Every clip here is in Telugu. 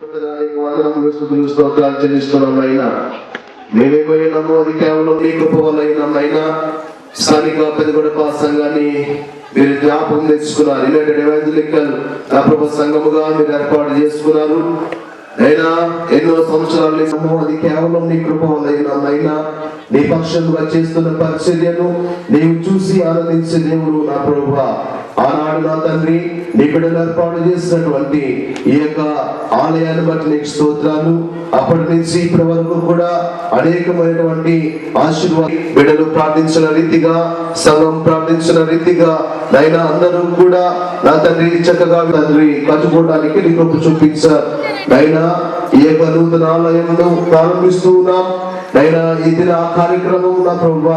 దానికి వందనములు, స్తుతులు, స్తోత్రాలు చెల్లిస్తున్నాం అయినా మేమేమైనాము అది కేవలం నీ కృప వల్ల అయినా స్థానిక పెద్దగొడప సంఘాన్ని మీరు జ్ఞాపకం తెచ్చుకున్నారు. యునైటెడ్ ఎవాంజలికల్ నా ప్రభు సంఘముగా మీరు ఏర్పాటు చేసుకున్నారు. అయినా ఎన్నో సంవత్సరాలు నిజము అది కేవలం నీ కృప వల్ల నీ పక్షంగా చేస్తున్న పరిచర్యను నీవు చూసి ఆనందించే దేవుడు నా ప్రభు ఆనాడు నా తండ్రి నీ బిడ్డలు ఏర్పాటు చేసినటువంటి ఈ యొక్క ఆలయాన్ని బట్టి నీకు స్తోత్రాలు. అప్పటి నుంచి ఇప్పటి వరకు కూడా అనేకమైనటువంటి ఆశీర్వాద బిడ్డలు ప్రార్థించిన రీతిగా సంఘం ప్రార్థించిన రీతిగా నైనా అందరూ కూడా నా తండ్రి చక్కగా తండ్రి కట్టుకోవడానికి నీకు చూపించారు నైనా ఈ యొక్క నూతన ఆలయంలో ప్రారంభిస్తూ ఉన్నాం. నైనా ఈ దిన ఆ కార్యక్రమం నా ప్రభు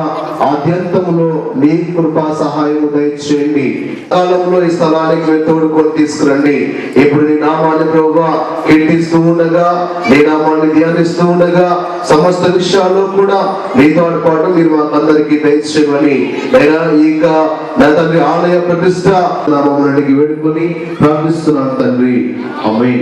ఆద్యంతములో నీ కృపా సహాయం దయచేయండి. కాలంలో ఈ స్థలానికి తోడుకొని తీసుకురండి. ఇప్పుడు నీ నామాన్ని ప్రభు కీర్తిస్తూ ఉండగా నీ నామాన్ని ధ్యానిస్తూ ఉండగా సమస్త విషయాల్లో కూడా నీతో పాటు మీరు మాకందరికీ దయచేయమని. నైనా ఈ నా తండ్రి ఆలయ ప్రతిష్ట మమ్మల్ని వేడుకొని ప్రార్థిస్తున్నాను తండ్రి. అమ్మాయి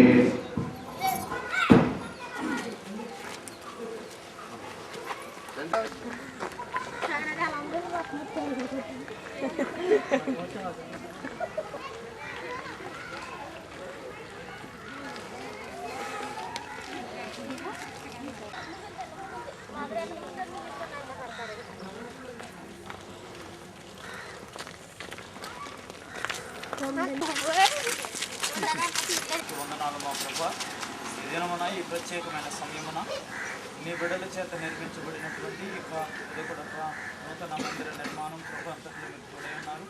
వందనాలు మా ప్రభా ఈ దినమున ఈ ప్రత్యేకమైన సమయమున మీ బిడ్డల చేత నిర్మించబడినటువంటి ఈ ఇది కూడా ఒక నూతన మందిర నిర్మాణం ప్రభు ఉన్నారు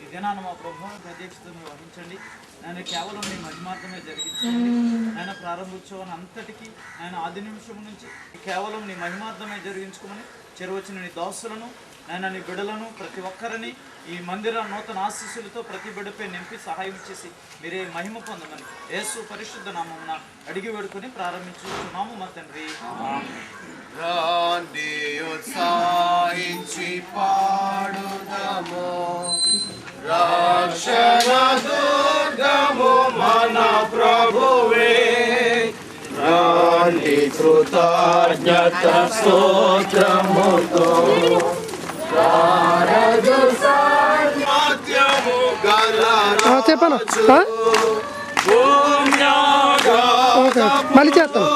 ఈ దినాన మా ప్రభు అధ్యక్షతను వహించండి నేను కేవలం మీ మహిమార్థమే జరిగించండి ఆయన ప్రారంభోత్సవాన్ని అంతటికీ ఆయన ఆది నిమిషం నుంచి కేవలం నీ మహిమార్థమే జరిగించుకోమని చెరువచ్చిన నీ దాసులను ఆయన నీ బిడలను ప్రతి ఒక్కరిని ఈ మందిర నూతన ఆశీస్సులతో ప్రతి బిడ్డపై నింపి సహాయం చేసి మీరే మహిమ పొందమని యేసు పరిశుద్ధ నామమున అడిగి వేడుకొని ప్రారంభించున్నాము మా తండ్రి. రండి ఉత్సాహించి పాడుదము. రక్షణ దుర్గము మన ప్రభువే. రండి కృతజ్ఞత స్తోత్రముతో. భారత చెప్పను ఓకే మళ్ళీ చేస్తాను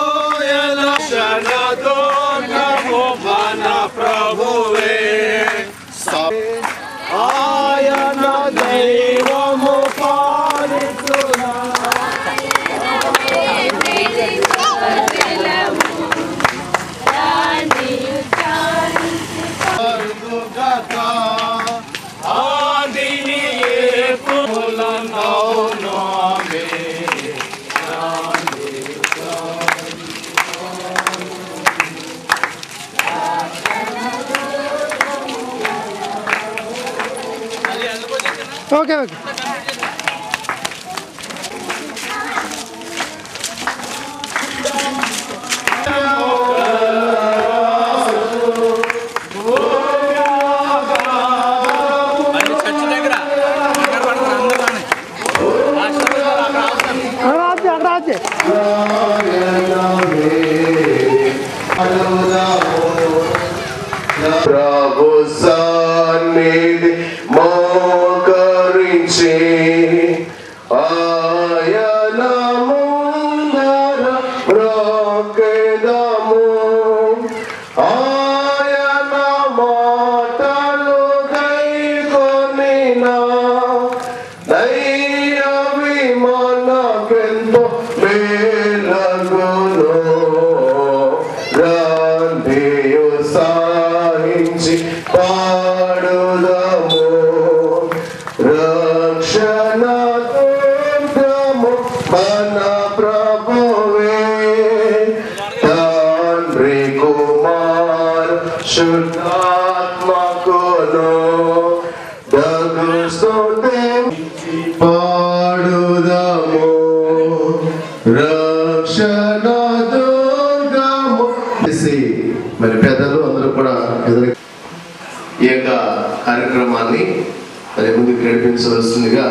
ముందుకు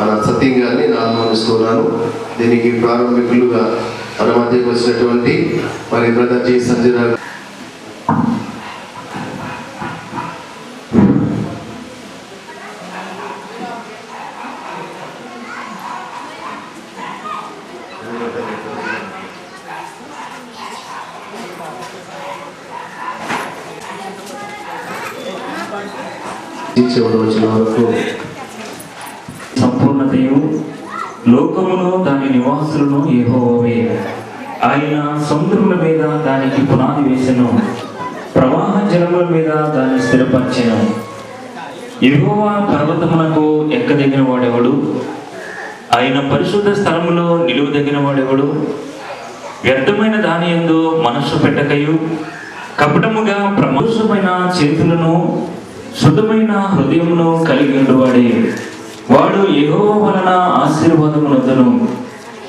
మన సత్యం గారిని నేను ఆహ్వానిస్తున్నాను. దీనికి ప్రారంభికులుగా మన మధ్యకు వచ్చినటువంటి మరి బ్రదర్ జి సంజయ్ రావు. ఈ వచ్చిన వరకు దాని ఏహోవే ఆయన సముద్రముల మీద దానికి పునాది వేసెను. ప్రవాహ జలముల మీద దాన్ని స్థిరపరిచెను. ఎహోవా పర్వతమునకు ఎక్కదగిన వాడెవడు? ఆయన పరిశుద్ధ స్థలములో నిలువదగిన వాడెవడు? వ్యర్థమైన దాని ఎందు మనస్సు పెట్టకయు. కపటముగా ప్రమోషమైన చేతులను శుద్ధమైన హృదయమును కలిగి వాడే వాడు యెహోవా వలన ఆశీర్వాదమునొద్దను.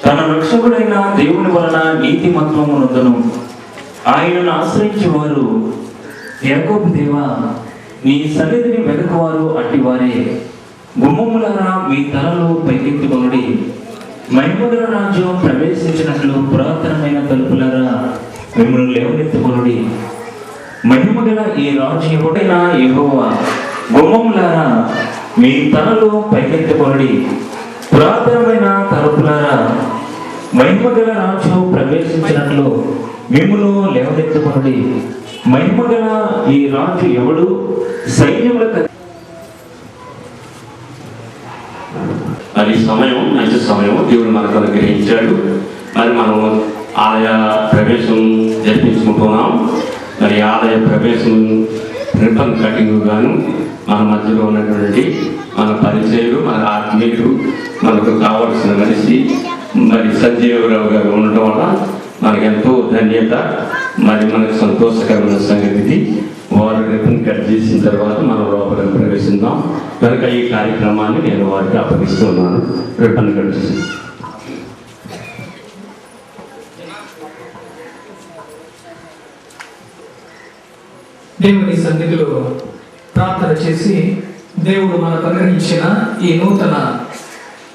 తన రక్షకుడైన దేవుని వలన నీతిమత్వమునొద్దను ఆయనను ఆశ్రయించే వారు యాకోబు దేవా నీ సన్నిధిని వెతకవారు అట్టివారే గుమ్మములారా మీ తలలు పైకెత్తుకొనుడి. మహిమగల రాజ్యం ప్రవేశించినట్లు పురాతనమైన తలుపులారా మిమ్మల్ని లేవనెత్తుకొనుడి. మహిమగల ఈ రాజు ఎవడైన ఎగోవా గుమ్మములారా మీ తలలు పైకెత్తుకొనుడి. పురాతనమైన తలుపులారా మహిమగల రాజు ప్రవేశించినట్లు మిమ్మును లేవనెత్తుకొనుడి. మహిమగల ఈ రాజు ఎవడు? సైన్యముల మరి ఈ సమయం మంచి సమయం దేవుడు మనకు అనుగ్రహించాడు మరి మనం ఆలయ ప్రవేశం జరిపించుకుంటున్నాం. మరి ఆలయ ప్రవేశం రిబ్బన్ కటింగ్ గాను మన మధ్యలో ఉన్నటువంటి మన పరిచయులు మన ఆత్మీయులు మనకు కావలసిన మనిషి మరి సంజీవరావు గారు ఉండటం వల్ల మనకెంతో ధన్యత మరి మనకు సంతోషకరమైన సంగతి వారు రిటర్న్ కట్ చేసిన తర్వాత మనం లోపలికి ప్రవేశిద్దాం. కనుక ఈ కార్యక్రమాన్ని నేను వారికి అప్పగిస్తున్నాను. రిటర్న్ కట్ చేసి. దేవుని సన్నిధిలో ప్రార్థన చేసి దేవుడు మనకు అనుగ్రహించిన ఈ నూతన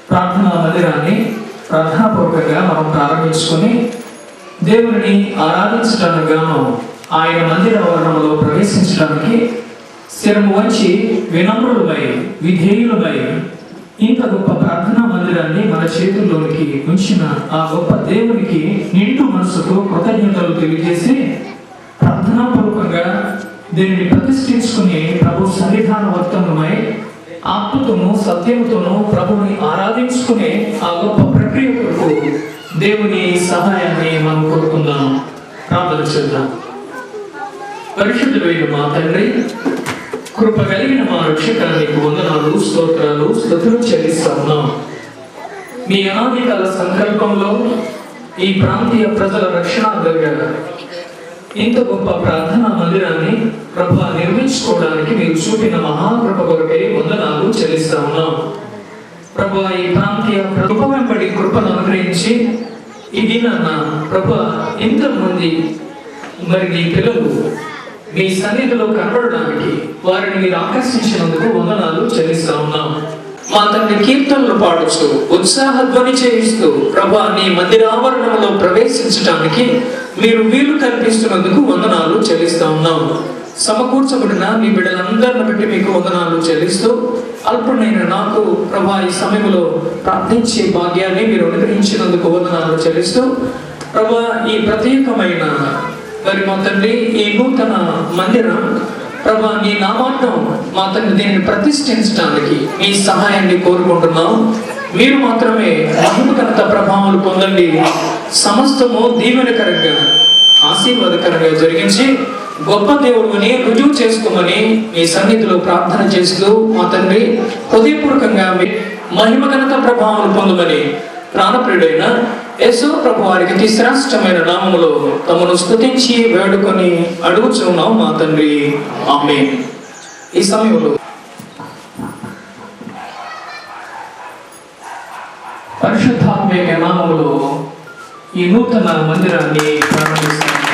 ప్రార్థనా మందిరాన్ని ప్రార్థనాపూర్వకంగా మనం ప్రారంభించుకొని దేవుని ఆరాధించడానికి గాను ఆయన మందిర వర్ణంలో ప్రవేశించడానికి స్థిరము వంచి వినమ్రులమై విధేయులమై ఇంత గొప్ప ప్రార్థనా మందిరాన్ని మన చేతుల్లోనికి ఉంచిన ఆ గొప్ప దేవునికి నిండు మనసుతో కృతజ్ఞతలు తెలియజేసి ప్రార్థనాపూర్వకంగా దీనిని ప్రతిష్ఠించుకుని ప్రభు సన్నిధాన వర్తనమై ఆత్మతోనూ సత్యముతోనూ ప్రభుని ఆరాధించుకునే ఆ గొప్ప ప్రక్రియ కొరకు దేవుని సహాయాన్ని మనం కోరుకుందాం. ప్రార్థన చేద్దాం. పరిశుద్ధులైన మా తండ్రి కృప కలిగిన మా రక్షకానికి వందనాలు స్తోత్రాలు స్థుతులు చెల్లిస్తున్నాం. మీ అనాదికాల సంకల్పంలో ఈ ప్రాంతీయ ప్రజల రక్షణార్థంగా ఇంత గొప్ప ప్రార్థనా మందిరాన్ని ప్రభు నిర్మించుకోవడానికి మీరు చూపిన మహాకృప కొరకై వందనాలు చెల్లిస్తా ఉన్నాం. ప్రభు ఈ ప్రాంతీయ కృప వెంబడి కృపను అనుగ్రహించి ఈ నాన్న ప్రభు ఎంతమంది మరి నీ పిల్లలు మీ సన్నిధిలో కనబడడానికి వారిని మీరు ఆకర్షించినందుకు వందనాలు చెల్లిస్తా ఉన్నాం. మా తండ్రి కీర్తనలు పాడుచు ఉత్సాహ ధ్వని చేయిస్తూ ప్రభా నీ మందిరావరణంలో ప్రవేశించడానికి మీరు వీలు కల్పిస్తున్నందుకు వందనాలు చెల్లిస్తా ఉన్నాం. సమకూర్చబడిన మీ బిడ్డలందరిని బట్టి మీకు వందనాలు చెల్లిస్తూ అల్పుడైన నాకు ప్రభా ఈ సమయంలో ప్రార్థించే భాగ్యాన్ని మీరు అనుగ్రహించినందుకు వందనాలు చెల్లిస్తూ ప్రభా ఈ ప్రత్యేకమైన మరి మా తండ్రి ఈ నూతన మందిరం ప్రభా నీ నామాటం మా తండ్రి దీనిని ప్రతిష్ఠించడానికి మీ సహాయాన్ని కోరుకుంటున్నాం. మీరు మాత్రమే మహిమ ప్రభావాలు పొందండి. సమస్తము దీవెనకరంగా ఆశీర్వాదకరంగా జరిగించి గొప్ప దేవుడిని రుజువు చేసుకోమని మీ సన్నిధిలో ప్రార్థన చేస్తూ మా తండ్రి హృదయపూర్వకంగా మహిమ ఘనత ప్రభావాలు పొందమని ప్రాణప్రియుడైన యేసు ప్రభు వారికి అతి శ్రేష్టమైన నామములో తమను స్థుతించి వేడుకొని అడుగుచున్నాం మా తండ్రి. ఆమె ఈ సమయంలో పరిశుద్ధాత్మక నామములో ఈ నూతన మందిరాన్ని ప్రారంభిస్తున్నాం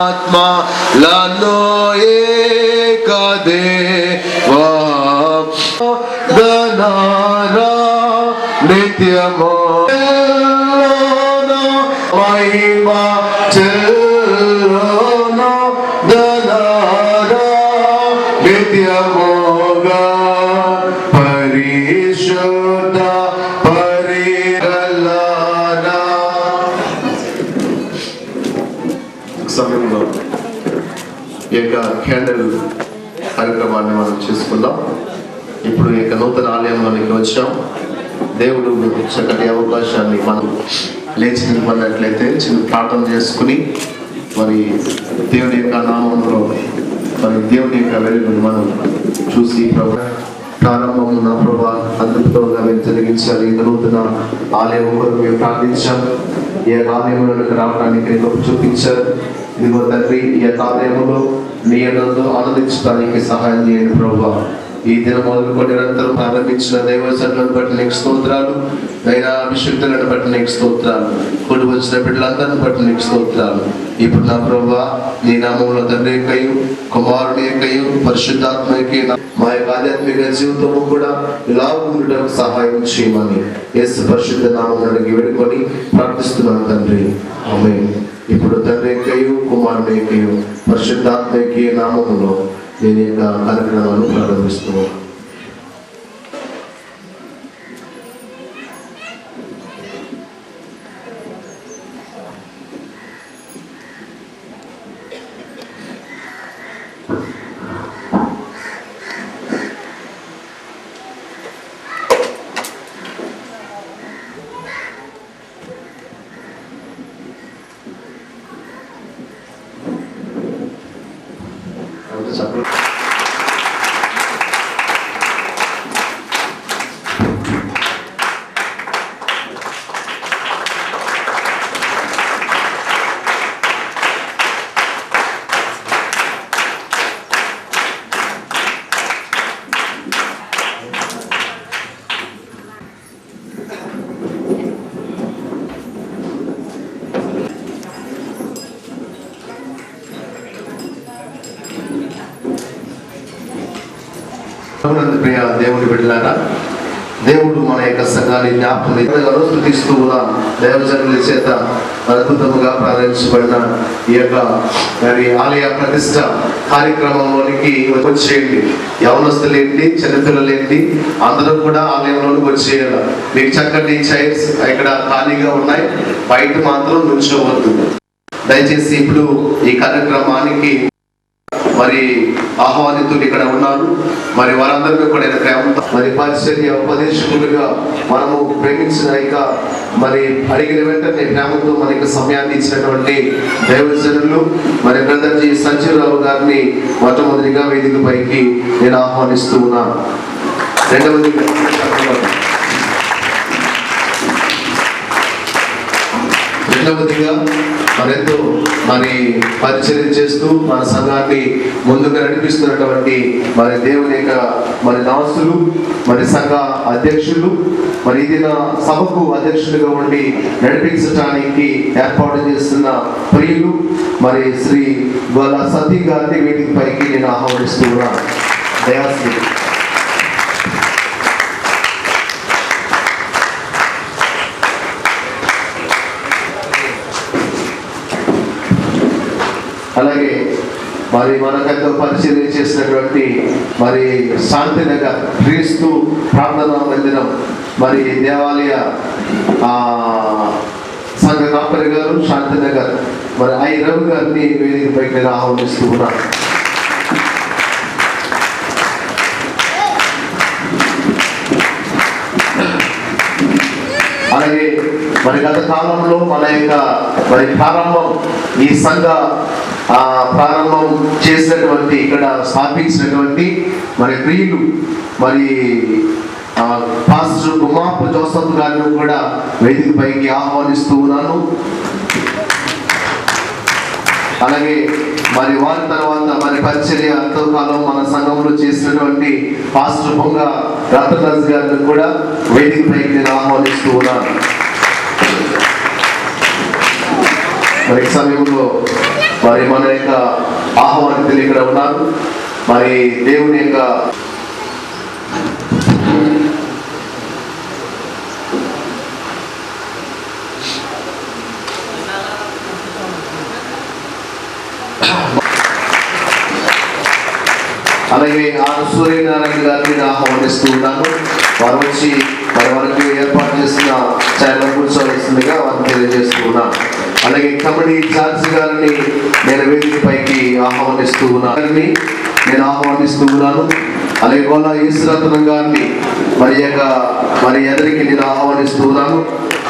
Atma lano e kade va dana ra nityamo నూతన ఆలయంలోనికి వచ్చాం. దేవుడు చక్కటి అవకాశాన్ని మనం లేచి నిలబడినట్లయితే చిన్న ప్రార్థన చేసుకుని మరి దేవుడి యొక్క నామంలో మరి దేవుడి యొక్క వెలుగును మనం చూసి ప్రారంభం నా ప్రభా అద్భుతంగా మేము జరిగించారు. ఈ నూతన ఆలయం కొరకు మేము ప్రార్థించాం. ఈ ఆలయంలోకి రావడానికి గొప్ప చూపించారు. ఇదిగో తండ్రి ఈ యొక్క ఆలయంలో నీ ఆనందించడానికి సహాయం చేయండి ప్రభా. ఈ దినం మొదలుకొని నిరంతరం ప్రారంభించిన దైవసన్లను బట్టి నీకు స్తోత్రాలు. నైనా అభిషక్తులను బట్టి నీకు స్తోత్రాలు. కూడి వచ్చిన బిడ్డలందరిని బట్టి నీకు స్తోత్రాలు. ఇప్పుడు నా ప్రభా నీ నామంలో తండ్రి యొక్కయు కుమారుని యొక్కయు పరిశుద్ధాత్మకి మా యొక్క ఆధ్యాత్మిక జీవితము కూడా ఇలా ఉండటం సహాయం చేయమని యేసు పరిశుద్ధ నామం వేడుకొని ప్రార్థిస్తున్నాను తండ్రి. ఆమె ఇప్పుడు తండ్రి యొక్కయు కుమారుని యొక్కయు పరిశుద్ధాత్మకి నామములో నేను యొక్క కార్యక్రమాన్ని ప్రారంభిస్తున్నాను todas. యొక్క జ్ఞాపకం స్థుతిస్తూ ఉన్నాం దేవజనుల చేత అద్భుతముగా ప్రారంభించబడిన ఈ యొక్క మరి ఆలయ ప్రతిష్ట కార్యక్రమంలోనికి వచ్చేయండి. యవనస్తులేంటి చరిత్రలేంటి అందరూ కూడా ఆలయంలోనికి వచ్చేయాలి. మీకు చక్కటి చైర్స్ ఇక్కడ ఖాళీగా ఉన్నాయి. బయట మాత్రం నుంచోవద్దు. దయచేసి ఇప్పుడు ఈ కార్యక్రమానికి మరి ఆహ్వానితులు ఇక్కడ ఉన్నారు. మరి వారందరినీ కూడా ప్రేమ ప్రేమతో మరి పరిచర్య ఉపదేశకులుగా మనము ప్రేమించిన ఇక మరి అడిగిన వెంటనే ప్రేమతో మనకి సమయాన్ని ఇచ్చినటువంటి దైవజనులు మరి బ్రదర్ జి సంజీవరావు గారిని మొట్టమొదటిగా వేదిక పైకి నేను ఆహ్వానిస్తూ ఉన్నాను రెండవది రెండవదిగా మరెంతో మరి పరిచయం చేస్తూ మన సంఘాన్ని ముందుకు నడిపిస్తున్నటువంటి మరి దేవుని యొక్క మరి దాసులు మరి సంఘ అధ్యక్షులు మరి ఇది నా సభకు అధ్యక్షులుగా ఉండి నడిపించడానికి ఏర్పాటు చేస్తున్న ప్రియులు మరి శ్రీ వాళ్ళ సతీ గారిని వీటికి పైకి నేను ఆహ్వానిస్తూ ఉన్నాను. దయాశ్రీ అలాగే మరి మనకంతా పరిశీలన చేసినటువంటి మరి శాంతినగర్ క్రీస్తు ప్రార్థన మందిరం మరి దేవాలయ సంఘ కాపరి గారు శాంతినగర్ మరి ఐ. రవి గారిని వేదికపై నేను ఆహ్వానిస్తూ ఉన్నాను. అలాగే మరి గత కాలంలో మన యొక్క మరి ప్రారంభం ఈ సంఘ ప్రారంభం చేసినటువంటి ఇక్కడ స్థాపించినటువంటి మరి ప్రియులు మరి పాస్టర్ గుమాపు జోసఫ్ గారిని కూడా వేదిక పైకి ఆహ్వానిస్తూ ఉన్నాను. అలాగే మరి వారి తర్వాత మరి పరిచర్య అంతకాలం మన సంఘంలో చేసినటువంటి పాస్టర్ పొంగ రత్నదాస్ గారిని కూడా వేదిక పైకి నేను ఆహ్వానిస్తూ ఉన్నాను. మరి సమయంలో మరి మన యొక్క ఆహ్వానితులు ఇక్కడ ఉన్నారు. మరి దేవుని యొక్క అలాగే ఆరు సూర్యనారాయణ గారిని ఆహ్వానిస్తూ ఉన్నాను. వారు వచ్చి మరి వారికి ఏర్పాటు చేసిన ఛానల్ కూర్చోవలసిందిగా వారిని తెలియజేస్తూ ఉన్నాను. అలాగే కబడ్డీ జార్జ్ గారిని నేను వేదికపైకి ఆహ్వానిస్తూ ఉన్నారని నేను ఆహ్వానిస్తూ ఉన్నాను. అలాగే గోలా ఈశ్వరత్నం గారిని మరి యొక్క మరి ఎదరికి నేను ఆహ్వానిస్తూ ఉన్నాను.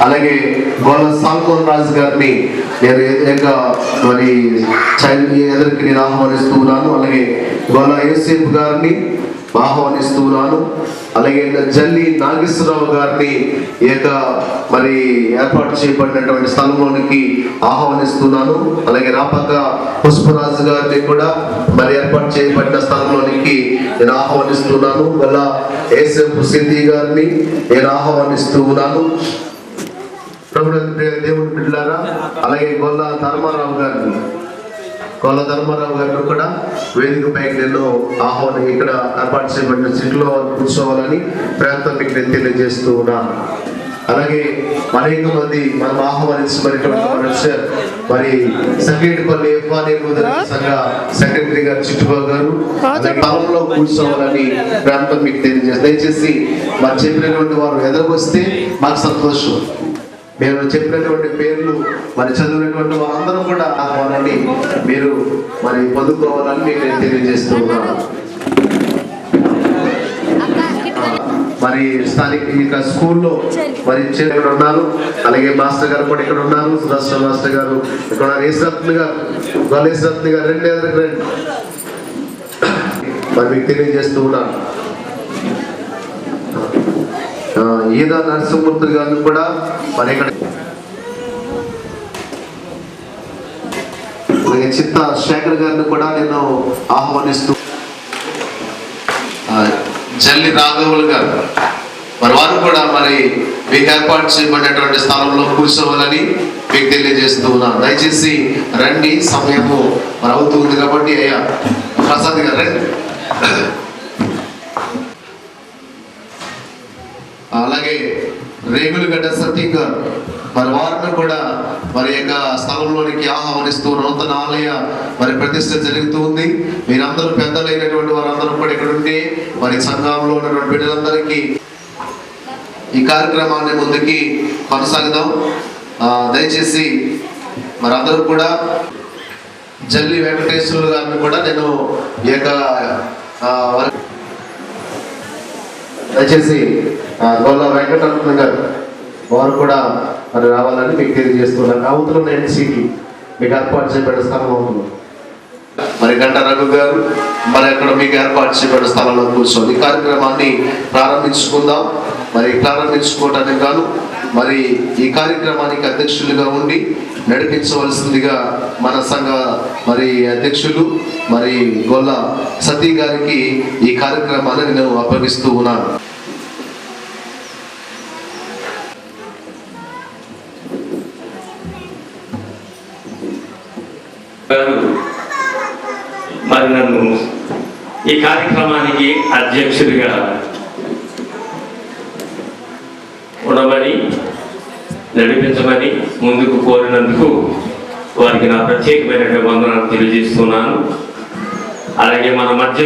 అలాగే గోలా సాల్మోన్ రాజు గారిని నేను యొక్క మరి చైల్డ్ ఎదరికి నేను ఆహ్వానిస్తూ ఉన్నాను. అలాగే గోలా యూసేఫ్ గారిని ఆహ్వానిస్తూ ఉన్నాను అలాగే జల్లి నాగేశ్వరరావు గారిని ఏక యొక్క మరి ఏర్పాటు చేయబడినటువంటి స్థలంలోనికి ఆహ్వానిస్తున్నాను అలాగే రాపక్క పుష్పరాజు గారిని కూడా మరి ఏర్పాటు చేయబడిన స్థలంలోనికి నేను ఆహ్వానిస్తున్నాను గల ఏసెఫ్ సిద్ధి గారిని నేను ఆహ్వానిస్తూ ఉన్నాను ప్రభుత్వ దేవుని బిడ్డారా అలాగే గొల్ల ధర్మారావు గారిని. కొల్ల ధర్మారావు గారు కూడా వేదిక పైకి నేను ఆహ్వానం ఇక్కడ ఏర్పాటు చేయబడిన సీట్లో కూర్చోవాలని ప్రయత్నం మీకు నేను తెలియజేస్తూ ఉన్నాను. అలాగే అనేక మంది మనం ఆహ్వానించబడినటువంటి వారు మరి సంగేటిపల్లి ఎఫ్ఆర్ఏ సంఘ సెక్రటరీ గారు చిట్టుబాబు గారు పొలంలో కూర్చోవాలని ప్రాంతం మీకు తెలియజేస్తారు దయచేసి మరి చెప్పినటువంటి వారు ఎదురుకొస్తే మాకు సంతోషం. మీరు చెప్పినటువంటి పేర్లు మరి చదివినటువంటి వారందరూ కూడా ఆహ్వానాన్ని మీరు మరి పొందుకోవాలని మీకు నేను తెలియజేస్తూ ఉన్నాను. మరి స్థానిక ఇక స్కూల్లో మరి ఇక్కడ ఉన్నారు అలాగే మాస్టర్ గారు కూడా ఇక్కడ ఉన్నారు సుదర్శన మాస్టర్ గారు ఇక్కడ ఉన్నారు యేసరత్న గారు గలేశ్రత్న గారు రెండు ఎదురు రండి. మరి మీకు తెలియజేస్తూ ఉన్నాను. ఈదా నరసింహమూర్తి గారిని కూడా మరి ఇక్కడ చిత్త శేఖర్ గారిని కూడా నేను ఆహ్వానిస్తూ జల్లి రాఘవులు గారు. మరి వారు కూడా మరి మీకు ఏర్పాటు చేయబడినటువంటి స్థలంలో కూర్చోవాలని మీకు తెలియజేస్తూ ఉన్నాను. దయచేసి రండి సమయము మరి అవుతుంది కాబట్టి అయ్యా ప్రసాద్ గారు రండి. అలాగే రేగులగడ్డ సతీక్ గారు మరి వారిని కూడా మరి యొక్క స్థలంలోనికి ఆహ్వానిస్తూ నూతన ఆలయ మరి ప్రతిష్ట జరుగుతూ ఉంది. మీరందరూ పెద్దలైనటువంటి వారందరూ కూడా ఇక్కడ ఉండి మరి సంఘంలో ఉన్నటువంటి బిడ్డలందరికీ ఈ కార్యక్రమాన్ని ముందుకి కొనసాగుదాం. దయచేసి మరి అందరూ కూడా జల్లి వెంకటేశ్వరులు గారిని కూడా నేను ఈ యొక్క దయచేసి ఆ, గొల్ల వెంకటరత్న గారు వారు కూడా మరి రావాలని మీకు తెలియజేస్తున్నారు. అవతల నేను సీట్లు? మీకు ఏర్పాటు చేయబడిన స్థలం అవుతుంది. మరి గంట రఘు గారు మరి అక్కడ మీకు ఏర్పాటు చేయబడిన స్థలంలో కూర్చొని ఈ కార్యక్రమాన్ని ప్రారంభించుకుందాం. మరి ప్రారంభించుకోవటానికి గాను మరి ఈ కార్యక్రమానికి అధ్యక్షులుగా ఉండి నడిపించవలసిందిగా మన సంఘ మరి అధ్యక్షులు మరి గొల్ల సతీ గారికి ఈ కార్యక్రమాన్ని నేను అప్పగిస్తూ ఉన్నాను. మరి నన్ను ఈ కార్యక్రమానికి అధ్యక్షుడిగా ఉండమని నడిపించమని ముందుకు కోరినందుకు వారికి నా ప్రత్యేకమైనటువంటి వందనాలు తెలియజేస్తున్నాను. అలాగే మన మధ్య